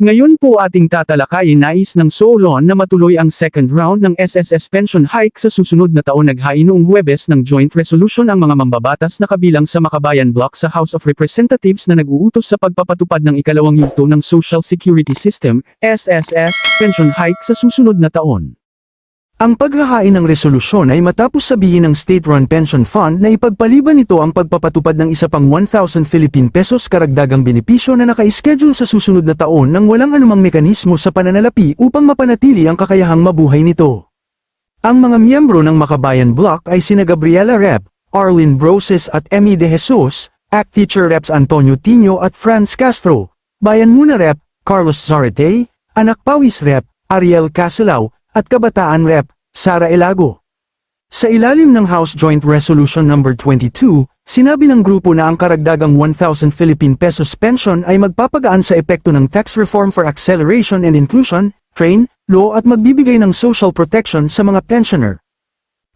Ngayon po ating tatalakayin nais ng Solon na matuloy ang second round ng SSS pension hike sa susunod na taon naghain noong Huwebes ng joint resolution ang mga mambabatas na kabilang sa Makabayan Block sa House of Representatives na nag-uutos sa pagpapatupad ng ikalawang yugto ng Social Security System, SSS, pension hike sa susunod na taon. Ang paghahain ng resolusyon ay matapos sabihin ng State-Run Pension Fund na ipagpaliban nito ang pagpapatupad ng isa pang 1,000 Philippine pesos karagdagang benepisyo na naka-schedule sa susunod na taon nang walang anumang mekanismo sa pananalapi upang mapanatili ang kakayahang mabuhay nito. Ang mga miyembro ng Makabayan Block ay sina Gabriela Rep, Arlene Broses at Emmy De Jesus, ACT Teacher Reps Antonio Tino at Franz Castro, Bayan Muna Rep, Carlos Zarate, Anak Pawis Rep, Ariel Casilao, at Kabataan Rep, Sara Elago. Sa ilalim ng House Joint Resolution No. 22, sinabi ng grupo na ang karagdagang 1,000 Philippine pesos pension ay magpapagaan sa epekto ng Tax Reform for Acceleration and Inclusion, TRAIN, law at magbibigay ng social protection sa mga pensioner.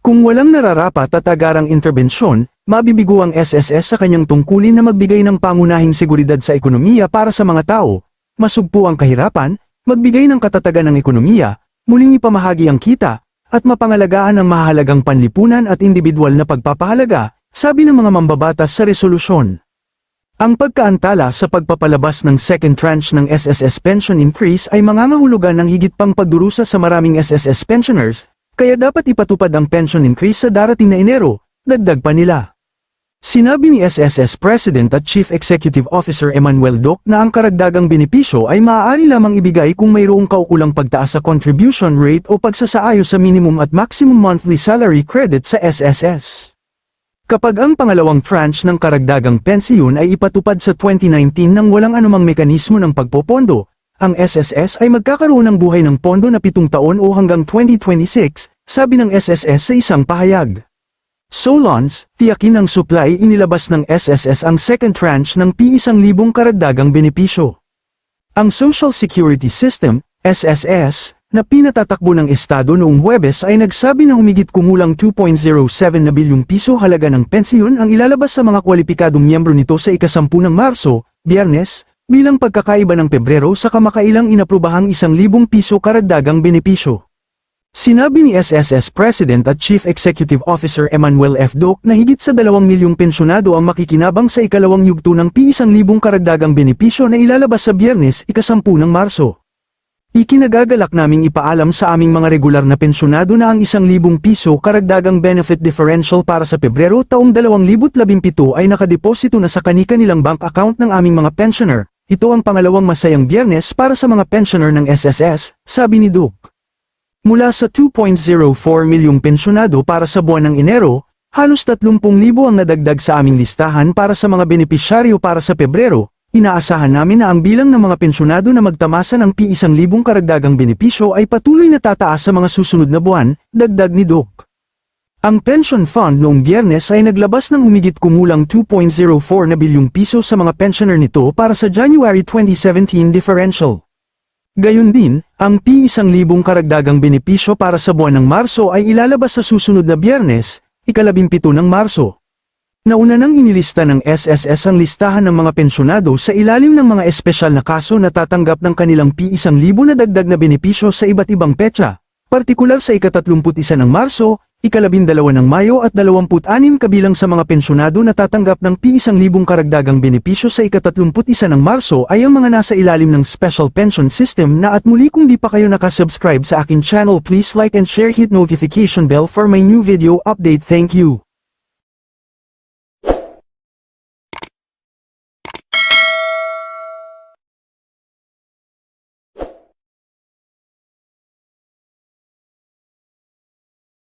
Kung walang nararapat at agarang interbensyon, mabibigo ang SSS sa kanyang tungkulin na magbigay ng pangunahing seguridad sa ekonomiya para sa mga tao, masugpo ang kahirapan, magbigay ng katatagan ng ekonomiya, muling ipamahagi ang kita, at mapangalagaan ang mahalagang panlipunan at individual na pagpapahalaga, sabi ng mga mambabatas sa resolusyon. Ang pagkaantala sa pagpapalabas ng second tranche ng SSS pension increase ay mangangahulugan ng higit pang pagdurusa sa maraming SSS pensioners, kaya dapat ipatupad ang pension increase sa darating na Enero, dagdag pa nila. Sinabi ni SSS President at Chief Executive Officer Emmanuel Doc na ang karagdagang benepisyo ay maaari lamang ibigay kung mayroong kaukulang pagtaas sa contribution rate o pagsasaayos sa minimum at maximum monthly salary credit sa SSS. Kapag ang pangalawang tranche ng karagdagang pensiyon ay ipatupad sa 2019 nang walang anumang mekanismo ng pagpopondo, ang SSS ay magkakaroon ng buhay ng pondo na pitong taon o hanggang 2026, sabi ng SSS sa isang pahayag. Solons, tiyakin ng supply inilabas ng SSS ang second tranche ng P1,000 karagdagang benepisyo. Ang Social Security System, SSS, na pinatatakbo ng Estado noong Huwebes ay nagsabi na humigit kumulang 2.07 na bilyong piso halaga ng pensyon ang ilalabas sa mga kwalipikadong miyembro nito sa ikasampu ng Marso, Biyernes, bilang pagkakaiba ng Pebrero sa kamakailang inaprubahang 1,000 piso karagdagang benepisyo. Sinabi ni SSS President at Chief Executive Officer Emmanuel F. Doc na higit sa 2 milyong pensyonado ang makikinabang sa ikalawang yugto ng P1,000 karagdagang benepisyo na ilalabas sa biyernes ikasampu ng Marso. Ikinagagalak naming ipaalam sa aming mga regular na pensyonado na ang 1,000 piso karagdagang benefit differential para sa Pebrero taong 2017 ay nakadeposito na sa kanika-nilang bank account ng aming mga pensioner. Ito ang pangalawang masayang biyernes para sa mga pensioner ng SSS, sabi ni Duke. Mula sa 2.04 milyong pensyonado para sa buwan ng Enero, halos 30,000 ang nadagdag sa aming listahan para sa mga benepisyaryo para sa Pebrero, inaasahan namin na ang bilang ng mga pensyonado na magtamasa ng P1,000 karagdagang benepisyo ay patuloy na tataas sa mga susunod na buwan, dagdag ni Doc. Ang pension fund noong biyernes ay naglabas ng humigit kumulang 2.04 na bilyong piso sa mga pensioner nito para sa January 2017 differential. Gayon din, ang P1,000 karagdagang benepisyo para sa buwan ng Marso ay ilalabas sa susunod na biyernes, ikalabimpito ng Marso. Nauna nang inilista ng SSS ang listahan ng mga pensyonado sa ilalim ng mga espesyal na kaso na tatanggap ng kanilang P1,000 na dagdag na benepisyo sa iba't ibang petsa, partikular sa ikatatlumput-isa ng Marso, ikalabindalawa ng Mayo at 26 kabilang sa mga pensyonado na tatanggap ng P1,000 karagdagang benepisyo sa ikatatlumput-isa ng Marso ay ang mga nasa ilalim ng Special Pension System na at muli kung di pa kayo nakasubscribe sa akin channel please like and share hit notification bell for my new video update thank you.